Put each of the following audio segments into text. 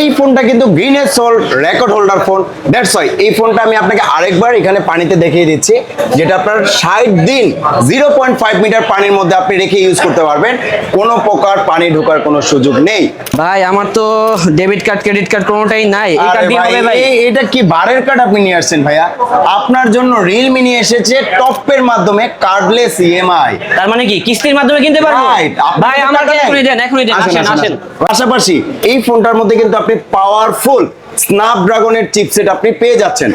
এই ফোনটা কিন্তু Guinness soul record holder phone that's why এই ফোনটা আমি আপনাকে আরেকবার এখানে পানিতে দেখিয়ে দিচ্ছি যেটা আপনার ষাট দিন জিরো পয়েন্ট ফাইভ মিটার পানির মধ্যে আপনি রেখে ইউজ করতে পারবেন। কোনো প্রকার পানি ঢোকার কোনো সুযোগ নেই। ভাই আমার তো ডেবিট কার্ড ক্রেডিট কার্ড কোনোটাই নাই। এটা কি বারের কার্ড আপনি নিয়ে আসছেন ভাইয়া? আপনার জন্য রিয়েলমি নিয়ে এসেছে টপের মাধ্যমে কার্ডলেস ইএমআই তার মানে কি? কিস্তির মাধ্যমে কিনতে পারব? ভাই আমাকে এখনই দেন এখনই দেন। আসেন আসেন। পাশাপাশি এই ফোনটার মধ্যে কিন্তু আপনি পাওয়ারফুল স্ন্যাপড্রাগনের চিপসেট আপনি পেয়ে যাচ্ছেন।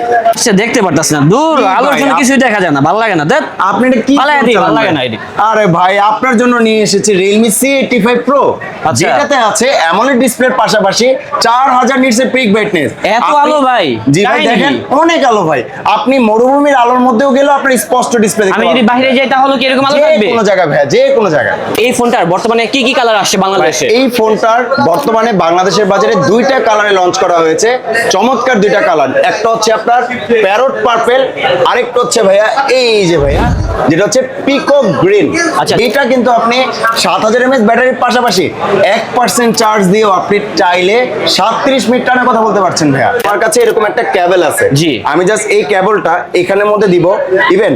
দেখতে পারতাছি না। দূর আলোর জন্য কিছুই দেখা যায় না। ভালো লাগে না। দেখ আপনি এটা কি ভালো লাগে না। আরে ভাই আপনার জন্য নিয়ে এসেছি Realme C85 Pro আচ্ছা। যেটাতে আছে AMOLED ডিসপ্লের পাশাপাশি 4000 নিটসের পিক ব্রাইটনেস এত আলো ভাই? জি ভাই দেখেন অনেক আলো ভাই। আপনি মরুভূমির আলোর মধ্যেও গেলেও আপনার স্পষ্ট ডিসপ্লে দেখতে আমি যদি বাইরে যাই তাহলে কি এরকম আলো থাকবে কোনো জায়গায় ভাইয়া যে কোনো জায়গায়। এই ফোনটার বর্তমানে কি কি কালার আসছে বাংলাদেশে? এই ফোনটার বর্তমানে বাংলাদেশের বাজারে দুইটা কালারে লঞ্চ করা হয়েছে। চমৎকার দুইটা কালার একটা হচ্ছে আপনার প্যারট পার্পেল আরেকটা হচ্ছে ভাইয়া এই যে ভাইয়া যেটা হচ্ছে পিকক গ্রিন আচ্ছা। এটা কিন্তু আপনি সাত হাজার এমএস ব্যাটারির পাশাপাশি এক পার্সেন্ট চার্জ দিয়েও আপনি চাইলে সাতত্রিশ মিনিট টানা কথা বলতে পারছেন ভাইয়া। আমার কাছে এরকম একটা ক্যাবেল আছে। জি। আমি জাস্ট এই কেবলটা এখানের মধ্যে দিব। ইভেন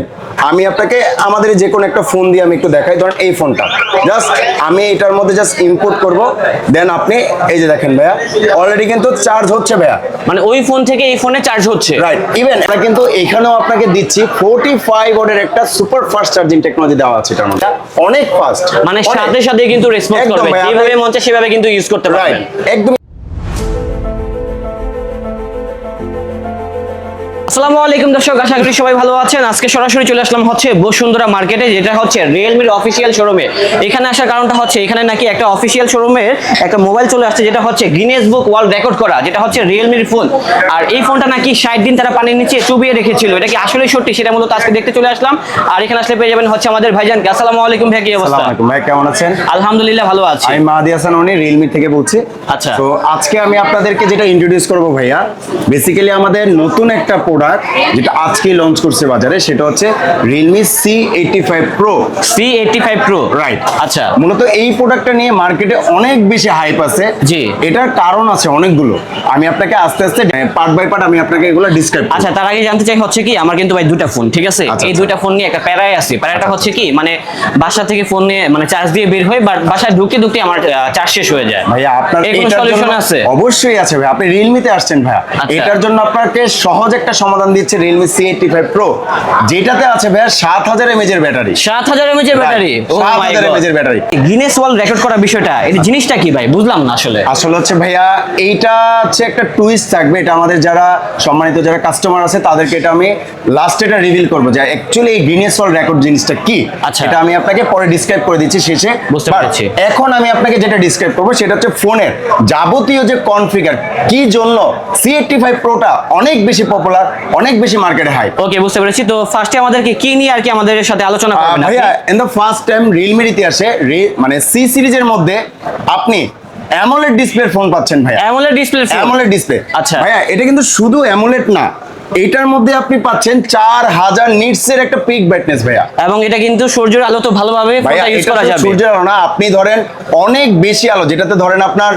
আমি আপনাকে আমাদের যে কোনো একটা ফোন দিয়ে আমি একটু দেখাই। ধরেন এই ফোনটা জাস্ট আমি এটার মধ্যে জাস্ট ইনপুট করব। দেন আপনি এই যে দেখেন ভাইয়া অলরেডি কিন্তু চার্জ হচ্ছে ভাইয়া মানে ওই ফোন থেকে এই ফোনে চার্জ হচ্ছে। রাইট ইভেন এটা কিন্তু এখানেও আপনাকে দিচ্ছি ফোর্টি ফাইভ ওয়াটের একটা সুপার ফাস্ট চার্জিং টেকনোলজি দেওয়া আছে এটার মধ্যে। অনেক ফাস্ট মানে সাথে সাথে কিন্তু রেসপন্স করবে। যেভাবে মন চায় সেভাবে কিন্তু ইউজ করতে পারবেন। একদম। আসসালামু আলাইকুম দর্শক আশা করি সবাই ভালো আছেন। আজকে সরাসরি চলে আসলাম হচ্ছে বসুন্ধরা মার্কেটে যেটা হচ্ছে রিয়েলমির অফিসিয়াল শোরুমে এখানে আসার কারণটা হচ্ছে এখানে নাকি একটা অফিসিয়াল শোরুমের একটা মোবাইল চলে আসছে যেটা হচ্ছে গিনেস বুক ওয়ার্ল্ড রেকর্ড করা যেটা হচ্ছে রিয়েলমির ফোন আর এই ফোনটা নাকি ষাট দিন তারা পানির নিচে চুবিয়ে রেখেছিল। এটা কি আসলে সত্যি? সেটা মূলত আজকে দেখতে চলে আসলাম। আর এখানে আসলে পেয়ে যাবেন হচ্ছে আমাদের ভাইজান আসসালামু আলাইকুম ভাই কি অবস্থা? ভাই কেমন আছেন? আলহামদুলিল্লাহ ভালো আছি। আমি মাহাদি হাসান উনি রিয়েলমি থেকে বলছি। আচ্ছা। তো আজকে আমি আপনাদেরকে যেটা ইন্ট্রোডিউস করব ভাইয়া বেসিক্যালি আমাদের নতুন একটা প্রোডাক্ট যেটা আজকে লঞ্চ করছে বাজারে সেটা হচ্ছে Realme C eighty five pro C eighty five pro right আচ্ছা। মূলত এই প্রোডাক্টটা নিয়ে মার্কেটে অনেক বেশি হাইপ আছে। জি। এটার কারণ আছে অনেকগুলো। আমি আপনাকে আস্তে আস্তে পার্ট বাই পার্ট আমি আপনাকে এগুলো ডিসক্রাইব আচ্ছা তার আগে জানতে চাই হচ্ছে কি আমার কিন্তু ভাই দুটা ফোন ঠিক আছে? আচ্ছা, এই আচ্ছা। দুইটা ফোন নিয়ে একটা প্যারায় আছি। প্যারাটা হচ্ছে কি মানে বাসা থেকে ফোন নিয়ে মানে চার্জ দিয়ে বের হয়ে বা- বাসায় ঢুকে ঢুকে আমার চার্জ শেষ হয়ে যায়। ভাইয়া আপনার এটার সলিউশন আছে? অবশ্যই আছে ভাই আপনি রিয়েলমিতে আসছেন ভাইয়া। আচ্ছা। এটার জন্য আপনাকে সহজ একটা সমাধান দিচ্ছে Realme C eighty five pro যেটাতে আছে ভাইয়া সাত হাজার এমএজ এর ব্যাটারি। সাত হাজার এমএচ এর ব্যাটারি? ও 7000 mAh এর ব্যাটারি। গিনেস ওয়ার্ল্ড রেকর্ড করা বিষয়টা এই জিনিসটা কি ভাই? বুঝলাম না আসলে। আসলে হচ্ছে ভাইয়া এইটা হচ্ছে একটা টুইস্ট থাকবে এটা আমাদের যারা সম্মানিত যারা কাস্টমার আছে তাদেরকে এটা আমি লাস্ট এটা রিভিল করব যে অ্যাকচুয়ালি এই গিনেস ওয়ার্ল্ড রেকর্ড জিনিসটা কি? আচ্ছা। এটা আমি আপনাকে পরে ডিসক্রাইব করে দিচ্ছি শেষে। বুঝতে পারছি। এখন আমি আপনাকে যেটা ডিসক্রাইব করব সেটা হচ্ছে ফোনের যাবতীয় যে কনফিগার কি জন্য সি এইটটি ফাইভ প্রোটা অনেক বেশি পপুলার অনেক বেশি মার্কেটে হাই ওকে বুঝতে পেরেছি। তো ফার্স্টে আমাদেরকে কি নিয়ে আর কি আমাদের সাথে আলোচনা করবেন ভাইয়া ইন দা ফার্স্ট টাইম রিয়েলমির ইতিহাসে মানে সি সিরিজের মধ্যে আপনি অ্যামোলেড ডিসপ্লে ফোন পাচ্ছেন ভাইয়া। অ্যামোলেড ডিসপ্লে অ্যামোলেড ডিসপ্লে আচ্ছা। ভাইয়া এটা কিন্তু শুধু অ্যামোলেড না এটার মধ্যে আপনি পাচ্ছেন চার হাজার নিটস এর একটা পিক ব্রাইটনেস ভাইয়া। এবং এটা কিন্তু সূর্যের আলো তো ভালোভাবে ইউজ করা যাবে। সূর্যের আলো না আপনি ধরেন অনেক বেশি আলো যেটাতে ধরেন আপনার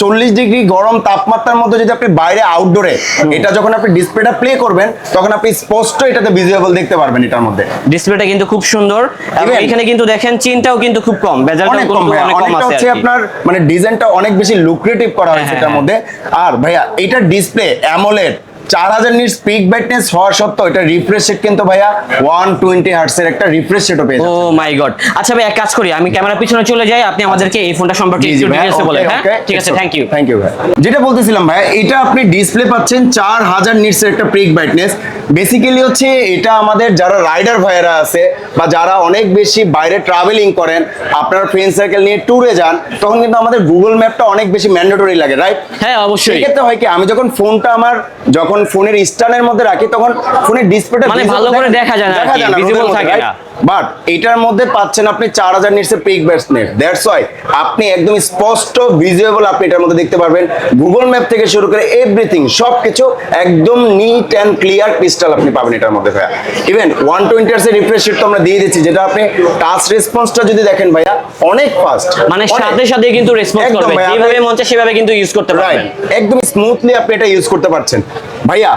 চল্লিশ ডিগ্রি গরম তাপমাত্রার মধ্যে যদি আপনি বাইরে আউটডোরে এটা যখন আপনি ডিসপ্লেটা প্লে করবেন তখন আপনি স্পষ্ট এটাতে ভিজুয়াবল দেখতে পারবেন এটার মধ্যে। ডিসপ্লেটা কিন্তু খুব সুন্দর এবং এখানে কিন্তু দেখেন চিনটাও কিন্তু খুব কম বেজালটাও অনেক কিন্তু কম অনেক কম অনেকটা আছে হচ্ছে আপনার মানে ডিজাইনটা অনেক বেশি লুক্রেটিভ করা হয়েছে হ্যাঁ, এটার হ্যাঁ। মধ্যে। আর ভাইয়া এটা ডিসপ্লে অ্যামোলেড চার হাজার নিট স্পিক ব্রাইটনেস হওয়ার সত্ত্বেও এটা রিফ্রেশ রেট কিন্তু ভাইয়া ওয়ান টোয়েন্টি হার্টসের একটা রিফ্রেশ রেটও পেয়ে ও মাই গড আচ্ছা ভাই এক কাজ করি আমি ক্যামেরার পিছনে চলে যাই আপনি আমাদেরকে এই ফোনটা সম্পর্কে জি, জি একটু ডিটেইলসে বলেন হ্যাঁ? ঠিক আছে থ্যাংক ইউ thank you ভাই যেটা বলতেছিলাম ভাই এটা আপনি ডিসপ্লে পাচ্ছেন চার হাজার নিটসের একটা পিক ব্রাইটনেস বেসিক্যালি হচ্ছে এটা আমাদের যারা রাইডার ভাইয়েরা আছে বা যারা অনেক বেশি বাইরে ট্রাভেলিং করেন আপনার ফ্রেন্ড সার্কেল নিয়ে ট্যুরে যান তখন কিন্তু আমাদের গুগল ম্যাপটা অনেক বেশি ম্যান্ডেটরি লাগে রাইট হ্যাঁ অবশ্যই। সেক্ষেত্রে হয় কি আমি যখন ফোনটা আমার যখন ফোনের স্ট্যান্ডের মধ্যে রাখি তখন ফোনের ডিসপ্লেটা মানে ভালো করে দেখা যায় না visible থাকে না। বাট এটার মধ্যে পাচ্ছেন আপনি চার হাজার নিটসের পিক ব্যাটসনেট দ্যাটস ওয়াই আপনি একদম স্পষ্ট ভিজুয়েবল আপনি এটার মধ্যে দেখতে পারবেন। গুগল ম্যাপ থেকে শুরু করে এভরিথিং সবকিছু একদম নিট অ্যান্ড ক্লিয়ার ক্রিস্টাল আপনি পাবেন এটার মধ্যে ভাইয়া। ইভেন ওয়ান টোয়েন্টি আর্সের রিফ্রেশ রেট তো আমরা দিয়ে দিচ্ছি যেটা আপনি টাচ রেসপন্সটা যদি দেখেন ভাইয়া অনেক ফাস্ট মানে সাথে সাথে কিন্তু রেসপন্স করবে। যেভাবে মন চায় সেভাবে কিন্তু ইউজ করতে পারবেন। একদম স্মুথলি আপনি এটা ইউজ করতে পারছেন। ভাইয়া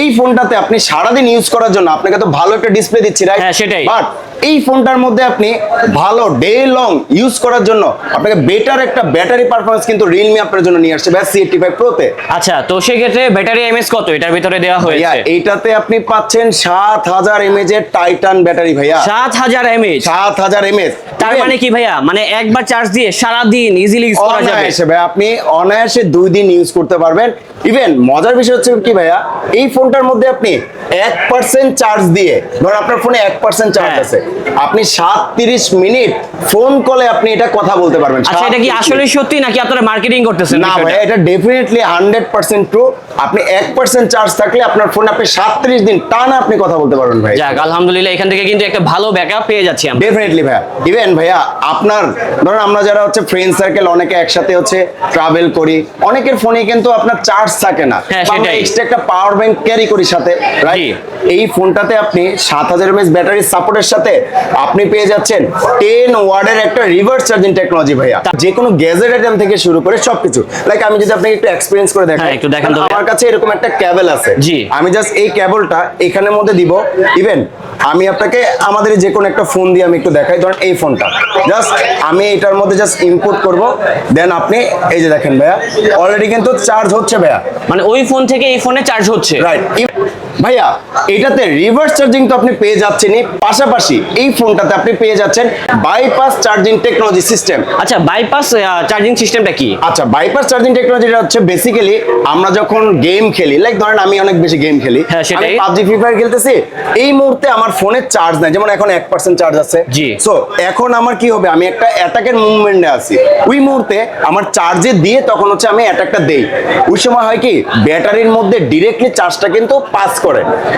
এই ফোনটাতে আপনি সারাদিন ইউজ করার জন্য আপনাকে তো ভালো একটা ডিসপ্লে দিচ্ছি রাইট হ্যাঁ, সেটাই। বাট এই ফোনটার মধ্যে আপনি ভালো ডে লং ইউজ করার জন্য আপনাকে বেটার একটা ব্যাটারি পারফরমেন্স কিন্তু রিয়েলমি আপনার জন্য নিয়ে আসছে ব্যাস সি এইটটি ফাইভ প্রোতে আচ্ছা তো সেক্ষেত্রে ব্যাটারি এমএস কত? এটার ভিতরে দেওয়া হয়েছে। এইটাতে আপনি পাচ্ছেন সাত হাজার এমএজ এর টাইটান ব্যাটারি ভাইয়া। সাত হাজার এমএচ সাত হাজার এমএজ তার মানে কি ভাইয়া? মানে একবার চার্জ দিয়ে সারা দিন ইজিলি ইউজ করা যাবে। আপনি অনায়াসে দুই দিন ইউজ করতে পারবেন। ইভেন মজার বিষয় হচ্ছে কি ভাইয়া এই ফোনটার মধ্যে আপনি এক পার্সেন্ট চার্জ দিয়ে ধর আপনার ফোনে এক পার্সেন্ট চার্জ হ্যাঁ। আছে আপনি সাত তিরিশ মিনিট ফোন কলে আপনি এটা কথা বলতে পারবেন। আচ্ছা এটা কি আসলে সত্যি নাকি আপনারা মার্কেটিং করতেছেন না ভাইয়া ভাই এটা ডেফিনেটলি হান্ড্রেড পার্সেন্ট ট্রু আপনি এক পার্সেন্ট চার্জ থাকলে আপনার ফোন আপনি সাতত্রিশ দিন টানা আপনি কথা বলতে পারবেন ভাই। যাক আলহামদুলিল্লাহ এখান থেকে কিন্তু একটা ভালো ব্যাকআপ পেয়ে যাচ্ছি আমি ডেফিনেটলি ভাইয়া। ইভেন ভাইয়া আপনার ধরুন আমরা যারা হচ্ছে ফ্রেন্ড সার্কেল অনেকে একসাথে হচ্ছে ট্রাভেল করি অনেকের ফোনে কিন্তু আপনার চার্জ থাকে না। হ্যাঁ। এক্সট্রা একটা পাওয়ার ব্যাংক ক্যারি করি সাথে রাইট এই ফোনটাতে আপনি সাত হাজার এমএস ব্যাটারি সাপোর্টের সাথে আপনি পেয়ে যাচ্ছেন টেন ওয়ার্ডের একটা রিভার্স চার্জিং টেকনোলজি ভাইয়া। যে কোনো গ্যাজেট আইটেম থেকে শুরু করে সবকিছু। লাইক আমি যদি আপনাকে একটু এক্সপিরিয়েন্স করে দেখাই। হ্যাঁ, একটু দেখেন আমার কাছে এরকম একটা ক্যাবেল আছে। জি। আমি জাস্ট এই কেবলটা এখানের মধ্যে দিব। ইভেন আমি আপনাকে আমাদের যে কোনো একটা ফোন দিয়ে আমি একটু দেখাই। ধরেন এই ফোনটা জাস্ট আমি এটার মধ্যে জাস্ট ইনপুট করব। দেন আপনি এই যে দেখেন ভাইয়া। অলরেডি কিন্তু চার্জ হচ্ছে ভাইয়া। মানে ওই ফোন থেকে এই ফোনে চার্জ হচ্ছে। রাইট ভাইয়া এটাতে রিভার্স চার্জিং তো আপনি পেয়ে যাচ্ছেনই। পাশাপাশি এই ফোনটাতে আপনি পেয়ে যাচ্ছেন বাইপাস চার্জিং টেকনোলজি সিস্টেম আচ্ছা বাইপাস চার্জিং সিস্টেমটা কি? আচ্ছা বাইপাস চার্জিং টেকনোলজিটা হচ্ছে বেসিক্যালি আমরা যখন গেম খেলি লাইক ধরেন আমি অনেক বেশি গেম খেলি হ্যাঁ, আমি পাবজি ফ্রি ফায়ার খেলতেছি এই মুহূর্তে আমার ফোনে চার্জ নাই যেমন এখন এক পার্সেন্ট চার্জ আছে। জি। সো এখন আমার কি হবে? আমি একটা অ্যাটাকের মুভমেন্টে আছি। ওই মুহূর্তে আমার চার্জে দিয়ে তখন হচ্ছে আমি অ্যাটাকটা দেই। ওই সময় হয় কি? ব্যাটারির মধ্যে ডিরেক্টলি চার্জটা কিন্তু পাস করে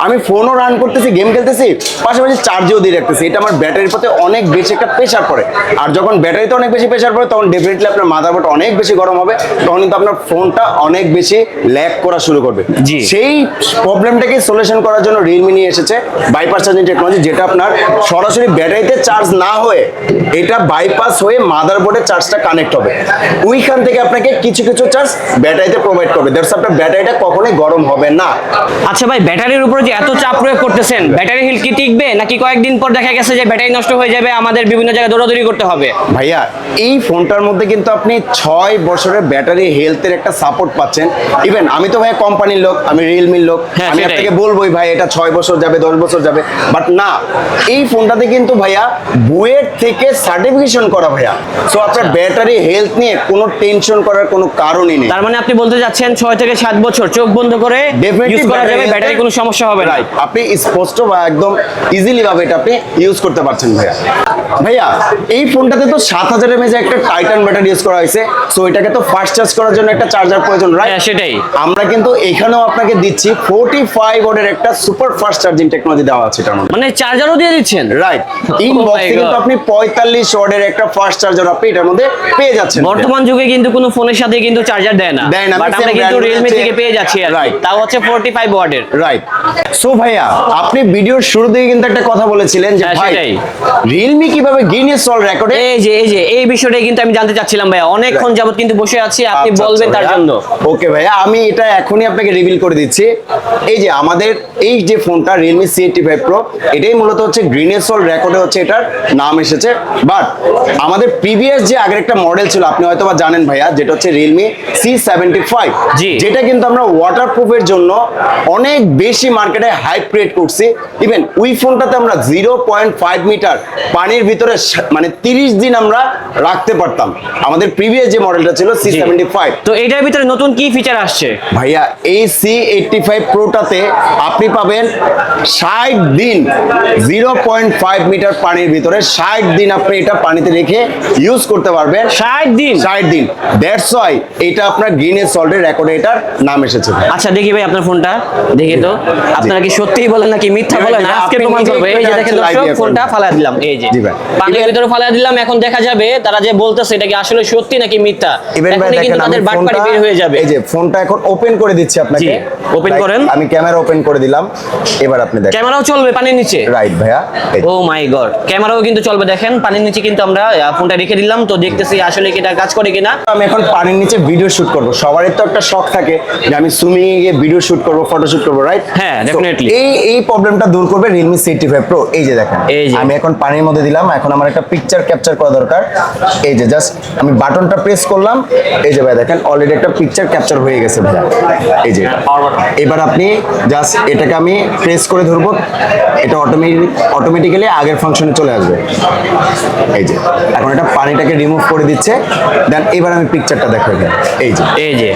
আমি ফোনও রান করতেছি গেম খেলতেছি পাশাপাশি চার্জেও দিয়ে রাখতেছি। এটা আমার ব্যাটারির প্রতি অনেক বেশি একটা প্রেশার পড়ে। আর যখন ব্যাটারিতে অনেক বেশি প্রেশার পড়ে তখন ডেফিনেটলি আপনার মাদারবোর্ড অনেক বেশি গরম হবে তখন কিন্তু আপনার ফোনটা অনেক বেশি ল্যাগ করা শুরু করবে। সেই প্রবলেমটাকে সলিউশন করার জন্য রিয়েলমি নিয়ে এসেছে বাইপাস চার্জিং টেকনোলজি যেটা আপনার সরাসরি ব্যাটারিতে চার্জ না হয়ে এটা বাইপাস হয়ে মাদারবোর্ডে চার্জটা কানেক্ট হবে। ওইখান থেকে আপনাকে কিছু কিছু চার্জ ব্যাটারিতে প্রোভাইড করবে। দ্যাটস আপনার ব্যাটারিটা কখনোই গরম হবে না। আচ্ছা ভাই ব্যাটারির উপরে যে এত চাপ প্রয়োগ করতেছেন ব্যাটারি হিল কি টিকবে? নাকি কয়েকদিন পর দেখা গেছে যে ব্যাটারি নষ্ট হয়ে যাবে আমাদের বিভিন্ন জায়গায় দৌড়াদৌড়ি করতে হবে? ভাইয়া এই ফোনটার মধ্যে কিন্তু আপনি ছয় বছরের ব্যাটারি হেলথের একটা সাপোর্ট পাচ্ছেন। ইভেন আমি তো ভাই কোম্পানির লোক আমি রিয়েলমির লোক হ্যাঁ, আমি আপনাকে বলবোই ভাই এটা ছয় বছর যাবে দশ বছর যাবে। বাট না এই ফোনটাতে কিন্তু ভাইয়া বুয়েট থেকে সার্টিফিকেশন করা ভাইয়া। সো আপনার ব্যাটারি হেলথ নিয়ে কোনো টেনশন করার কোনো কারণই নেই। তার মানে আপনি বলতে যাচ্ছেন ছয় থেকে সাত বছর চোখ বন্ধ করে ইউজ করা যাবে ব্যাটারি এর- কোনো সমস্যা হবে না। আপনি স্পষ্ট বা একদম ইজিলি ভাবে এটা আপনি ইউজ করতে পারছেন ভাইয়া। ভাইয়া এই ফোনটাতে তো সাত হাজার এমএজ একটা টাইটান ব্যাটারি ইউজ করা হয়েছে সো এটাকে তো ফাস্ট চার্জ করার জন্য একটা চার্জার প্রয়োজন রাইট হ্যাঁ, সেটাই। আমরা কিন্তু এখানেও আপনাকে দিচ্ছি ফোর্টি ফাইভ ওয়াটের একটা সুপার ফাস্ট চার্জিং টেকনোলজি দেওয়া আছে এটার মধ্যে। মানে চার্জারও দিয়ে দিচ্ছেন? রাইট Oh কিন্তু আপনি পঁয়তাল্লিশ ওয়াটের একটা ফাস্ট চার্জার আপনি এটার মধ্যে পেয়ে যাচ্ছেন বর্তমান যুগে কিন্তু কোনো ফোনের সাথে কিন্তু চার্জার দেয় না। দেয় না, বাট আমরা কিন্তু রিয়েলমি থেকে পেয়ে যাচ্ছি আর Right. তাও হচ্ছে ফোরটি ফাইভ ওয়াটের। রাইট সো ভাইয়া আপনি ভিডিওর শুরু থেকে কিন্তু একটা কথা বলেছিলেন যে হ্যাঁ, ভাই রিয়েলমি কীভাবে গিনেস ওয়ার্ল্ড রেকর্ডে এই যে এই যে এই বিষয়টাই কিন্তু আমি জানতে চাচ্ছিলাম ভাইয়া। অনেকক্ষণ যাবত কিন্তু বসে আছি আপনি আচ্ছা, বলবেন তার জন্য। ওকে ভাইয়া আমি এটা এখনই আপনাকে রিভিল করে দিচ্ছি। এই যে আমাদের এই যে ফোনটা Realme C eighty five pro এটাই মূলত হচ্ছে গ্রিনেস ওয়ার্ল্ড রেকর্ডে হচ্ছে এটার নাম এসেছে। বাট আমাদের প্রিভিয়াস যে আগের একটা মডেল ছিল আপনি হয়তো বা জানেন ভাইয়া যেটা হচ্ছে রিয়েলমি সি সেভেন্টি ফাইভ। যেটা কিন্তু আমরা ওয়াটার প্রুফের জন্য অনেক বেশি মার্কেটে হাই ক্রিয়েট করছি। ইভেন ওই ফোনটাতে আমরা জিরো পয়েন্ট ফাইভ মিটার পানির ভিতরে মানে তিরিশ দিন আমরা রাখতে পারতাম। আমাদের প্রিভিয়াস যে মডেলটা ছিল সি সেভেন্টি ফাইভ তো এটার ভিতরে নতুন কি ফিচার আসছে? ভাইয়া এই সি এইটটি ফাইভ প্রোটাতে আপনি পাবেন ষাট দিন জিরো পয়েন্ট ফাইভ মিটার পানির ভিতরে ষাট দিন আপনি এটা পানিতে রেখে ইউজ করতে পারবেন। ষাট দিন? ষাট দিন। দ্যাটস ওয়াই এটা আপনার গ্রিনের সল্টের রেকর্ডে এটার নাম এসেছে। আচ্ছা দেখি ভাই আপনার ফোনটা দেখি তো। আপনারা কি সত্যিই বলেন নাকি মিথ্যা বলেন? আজকে প্রমাণ করব এই যে দেখেন দর্শক ফোনটা করবেন। দিলাম। এই যে। পানির ভিতরে ফালা দিলাম এখন দেখা যাবে তারা যে বলতেছে এটা কি আসলে সত্যি নাকি মিথ্যা? এখনই কিন্তু তাদের বাটপাড়ি বের হয়ে যাবে। এই যে ফোনটা এখন ওপেন করে দিচ্ছি আপনাকে। Like, করেন। আমি ক্যামেরা ওপেন করে দিলাম। এবার আপনি দেখেন। ক্যামেরাও চলবে পানির নিচে। রাইট ভাইয়া। ও মাই গড ক্যামেরাও কিন্তু চলবে দেখেন। পানির নিচে কিন্তু আমরা ফোনটা রেখে দিলাম। তো দেখতেছি আসলে কি এটা কাজ করে কিনা। আমি এখন পানির নিচে ভিডিও শুট করব। সবারই তো একটা শখ থাকে যে আমি সুইমিং এ গিয়ে ভিডিও শুট করব ফটো শুট করব রাইট হ্যাঁ, definitely. এই এই প্রবলেমটা দূর করবে Realme C85 Pro এই যে দেখেন এই যে। আমি এখন পানির মধ্যে দিলাম এখন আমার একটা পিকচার ক্যাপচার করা দরকার। এই যে জাস্ট আমি বাটনটা প্রেস করলাম এই যে ভাই দেখেন অলরেডি একটা পিকচার ক্যাপচার হয়ে গেছে ভাই এই যে এবার আপনি জাস্ট এটাকে আমি প্রেস করে ধরবো এটা অটোমেটিক অটোমেটিক্যালি আগের ফাংশনে চলে আসবে। এই যে এখন এটা পানিটাকে রিমুভ করে দিচ্ছে। দেন এবার আমি পিকচারটা দেখাই এই যে। এই যে।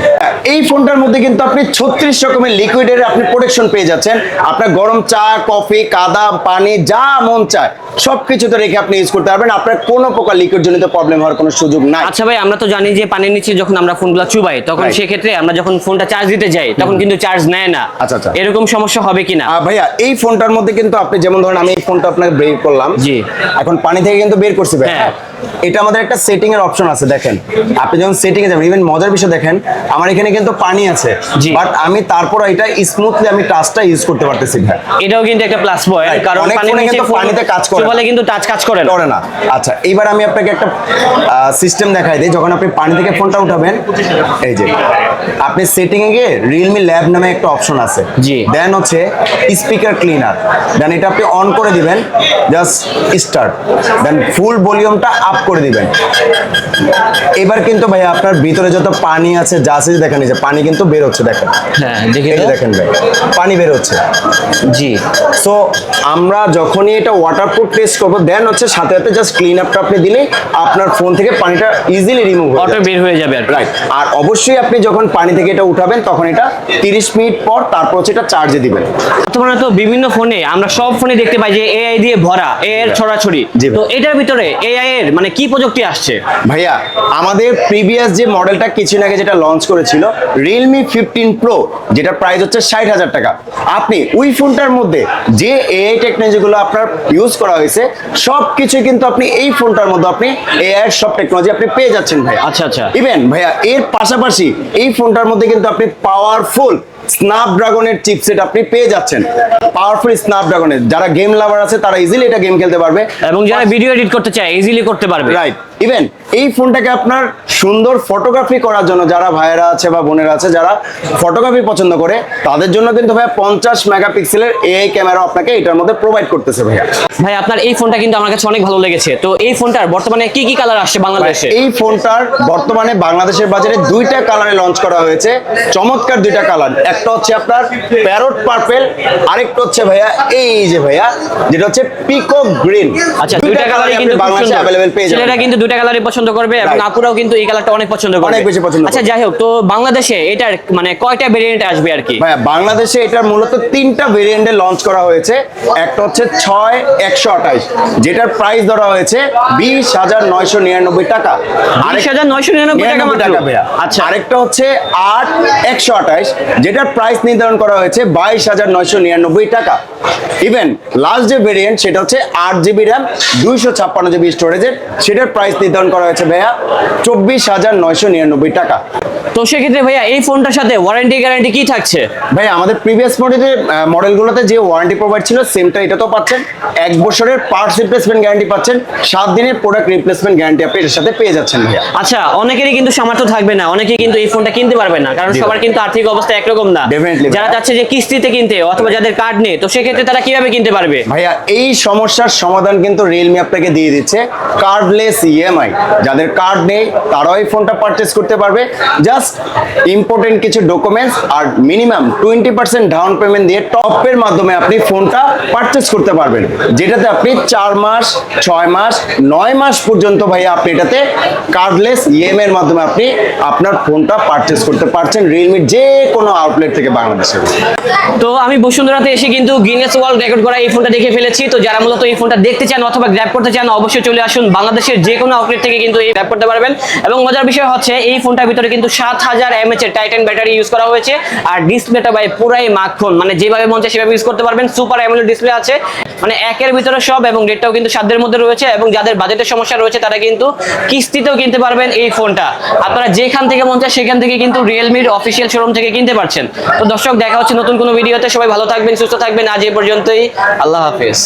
এই ফোনটার মধ্যে কিন্তু আপনি ছত্রিশ রকমের লিকুইডের আপনি প্রোটেকশন পেয়ে যাচ্ছেন। আপনার গরম চা কফি কাদা পানি যা মন চায় সবকিছুতে রেখে আপনি ইউজ করতে পারবেন। আপনার কোনো প্রকার লিকুইড জনিত প্রবলেম হওয়ার কোনো সুযোগ নাই। আচ্ছা ভাই আমরা তো জানি যে পানির নিচে যখন আমরা ফোনগুলো চুবাই তখন সেক্ষেত্রে আমরা যখন ফোনটা চার্জ দিতে যাই তখন কিন্তু চার্জ নেয় না। আচ্ছা, আচ্ছা। এরকম সমস্যা হবে কিনা ভাইয়া এই ফোনটার মধ্যে কিন্তু আপনি যেমন ধরেন আমি এই ফোনটা আপনাকে বের করলাম। জি। এখন পানি থেকে কিন্তু বের করছি ভাই। এটা আমাদের একটা সেটিং এর অপশন আছে দেখেন। আপনি যখন সেটিং এ যাবেন ইভেন মজার বিষয় দেখেন আমার এখানে কিন্তু পানি আছে। বাট আমি তারপর এটা স্মুথলি আমি টাচটা ইউজ করতে পারতেছি ভাই এটাও কিন্তু একটা প্লাস পয়েন্ট কারণ নিচে কিন্তু পানিতে কাজ করে না। চুবালে কিন্তু টাচ কাজ করে না। করে না। আচ্ছা এইবার আমি আপনাকে একটা সিস্টেম দেখাই দিই। যখন আপনি পানি থেকে ফোনটা উঠাবেন এই যে আপনি সেটিং এ গিয়ে রিয়েলমি ল্যাব নামে একটা অপশন আছে। জি। দেন হচ্ছে স্পিকার ক্লিনার দেন এটা আপনি অন করে দিবেন জাস্ট স্টার্ট দেন ফুল ভলিউমটা আপ করে দিবেন। এবার কিন্তু ভাই আপনার ভিতরে যত পানি আছে যা আছে দেখেন এই যে পানি কিন্তু বের হচ্ছে দেখেন। হ্যাঁ। দেখেন ভাই পানি বের হচ্ছে। জি। সো আমরা যখনই এটা ওয়াটারপ্রুফ টেস্ট করব দেন হচ্ছে সাথে সাথে জাস্ট ক্লিন আপটা আপনি দিলেই আপনার ফোন থেকে পানিটা ইজিলি রিমুভ অটো বের হয়ে যাবে আর রাইট আর অবশ্যই আপনি যখন পানি থেকে এটা উঠাবেন তখন এটা 30 মিনিট পর তারপর হচ্ছে এটা চার্জে দিবেন। বর্তমানে তো বিভিন্ন ফোনে আমরা সব ফোনে দেখতে পাই যে এআই দিয়ে ভরা এ এর ছড়াছড়ি। তো এটার ভিতরে এআই এর মানে কি প্রযুক্তি আসছে? ভাইয়া আমাদের প্রিভিয়াস যে মডেলটা কিছুদিন আগে যেটা লঞ্চ করেছিল রিয়েলমি ফিফটিন প্রো যেটা প্রাইস হচ্ছে ষাট হাজার টাকা। আপনি ওই ফোনটার মধ্যে যে এআই টেকনোলজিগুলো আপনার ইউজ করা হয়েছে সব কিছুই কিন্তু আপনি এই ফোনটার মধ্যে আপনি এআই সব টেকনোলজি আপনি পেয়ে যাচ্ছেন ভাইয়া। আচ্ছা, আচ্ছা। ইভেন ভাইয়া এর পাশাপাশি এই ফোনটার মধ্যে কিন্তু আপনি পাওয়ারফুল স্ন্যাপড্রাগনের চিপসেট আপনি পেয়ে যাচ্ছেন। পাওয়ারফুল স্ন্যাপড্রাগনের যারা গেম লাভার আছে তারা ইজিলি এটা গেম খেলতে পারবে। এবং যারা ভিডিও এডিট করতে চায় ইজিলি করতে পারবে। রাইট ইভেন এই ফোনটাকে আপনার সুন্দর ফটোগ্রাফি করার জন্য যারা ভাইয়েরা আছে বা বোনেরা আছে যারা ফটোগ্রাফি পছন্দ করে তাদের জন্য কিন্তু ভাইয়া পঞ্চাশ মেগাপিক্সেলের এআই ক্যামেরা আপনাকে এটার মধ্যে প্রোভাইড করতেছে ভাইয়া। ভাই আপনার এই ফোনটা কিন্তু আমার কাছে অনেক ভালো লেগেছে। তো এই ফোনটার বর্তমানে কি কি কালার আসছে বাংলাদেশে? এই ফোনটার বর্তমানে বাংলাদেশের বাজারে দুইটা কালারে লঞ্চ করা হয়েছে। চমৎকার দুইটা কালার একটা হচ্ছে আপনার প্যারট পার্পেল আরেকটা হচ্ছে ভাইয়া এই যে ভাইয়া যেটা হচ্ছে পিকো গ্রিন আচ্ছা দুইটা কালারই কিন্তু বাংলাদেশে। অ্যাভেলেবেল পেয়ে যাবেন। কিন্তু দুইটা কালারই পছন্দ করবে এবং আপুরাও কিন্তু এই কালারটা অনেক পছন্দ করবে। অনেক বেশি পছন্দ আচ্ছা যাই হোক তো বাংলাদেশে এটার মানে কয়টা ভেরিয়েন্ট আসবে আর কি? ভাইয়া বাংলাদেশে এটার মূলত তিনটা ভেরিয়েন্টে লঞ্চ করা হয়েছে। একটা হচ্ছে ছয় একশো আঠাইশ যেটার প্রাইস ধরা হয়েছে বিশ হাজার নয়শো নিরানব্বই টাকা। বিশ হাজার নয়শো নিরানব্বই টাকা মাত্র। টাকা আচ্ছা। আরেকটা হচ্ছে আট একশো আঠাইশ যেটার প্রাইস নির্ধারণ করা হয়েছে বাইশ হাজার নয়শো নিরানব্বই টাকা। ইভেন লাস্ট যে ভেরিয়েন্ট সেটা হচ্ছে আট জিবি র্যাম দুইশো ছাপ্পান্ন জিবি স্টোরেজের সেটার প্রাইস নির্ধারণ করা হয়েছে ভাইয়া চব্বিশ হাজার নয়শো নিরানব্বই টাকা। তো সেক্ষেত্রে ভাইয়া এই ফোনটার সাথে ওয়ারেন্টি গ্যারান্টি কি থাকছে? ভাই আমাদের প্রিভিয়াস মডেলে মডেলগুলোতে যে ওয়ারেন্টি প্রোভাইড ছিল সেমটা এটাতেও পাচ্ছেন। এক বছরের পার্টস রিপ্লেসমেন্ট গ্যারান্টি পাচ্ছেন। সাত দিনের প্রোডাক্ট রিপ্লেসমেন্ট গ্যারান্টি আপনি এর সাথে পেয়ে যাচ্ছেন ভাইয়া। আচ্ছা অনেকেরই কিন্তু সামর্থ্য থাকবে না অনেকেই কিন্তু এই ফোনটা কিনতে পারবে না কারণ সবার কিন্তু আর্থিক অবস্থা একরকম না। যারা চাচ্ছে যে কিস্তিতে কিনতে অথবা যাদের কার্ড নেই তো সেক্ষেত্রে তারা কীভাবে কিনতে পারবে? ভাইয়া এই সমস্যার সমাধান কিন্তু রিয়েলমি আপনাকে দিয়ে দিচ্ছে। কার্ডলেস ইএমআই যাদের কার্ড নেই, তারাও এই ফোনটা পারচেস করতে পারবে। জাস্ট ইম্পর্টেন্ট কিছু ডকুমেন্টস আর minimum twenty percent down payment দিয়ে টপের মাধ্যমে আপনি ফোনটা পারচেস করতে পারবেন। যেটাতে আপনি চার মাস, ছয় মাস, নয় মাস পর্যন্ত ভাইয়া আপনি এটাতে কার্ডলেস ইএম এর মাধ্যমে আপনি আপনার ফোনটা পারচেস করতে পারছেন রিয়েলমির যে কোনো আউটলেট থেকে বাংলাদেশে তো আমি বসুন্ধরাতে এসে কিন্তু গিনেস ওয়ার্ল্ড রেকর্ড করা এই ফোনটা দেখে ফেলেছি। তো যারা মূলত এই ফোনটা দেখতে চান অথবা গ্র্যাব করতে চান, অবশ্যই চলে আসুন বাংলাদেশের যে কোনো আউটলেট থেকে কিন্তু এই ল্যাপ করতে পারবেন। এবং মজার বিষয় হচ্ছে, এই ফোনটার ভিতরে কিন্তু সাত হাজার এমএচ এর টাইটান ব্যাটারি ইউজ করা হয়েছে। আর ডিসপ্লেটা ভাই পুরাই মাখন মানে যেভাবে মন চায় সেভাবে ইউজ করতে পারবেন। সুপার অ্যামোলেড ডিসপ্লে আছে। মানে একের ভিতরে সব এবং রেটটাও কিন্তু সাধ্যের মধ্যে রয়েছে এবং যাদের বাজেটের সমস্যা রয়েছে, তারা কিন্তু কিস্তিতেও কিনতে পারবেন এই ফোনটা আপনারা যেখান থেকে মন চায় সেখান থেকে কিন্তু রিয়েলমির অফিসিয়াল শোরুম থেকে কিনতে পারছেন। তো দর্শক, দেখা হচ্ছে নতুন কোনো ভিডিওতে সবাই ভালো থাকবেন, সুস্থ থাকবেন। আজ এই পর্যন্তই। আল্লাহ হাফেজ।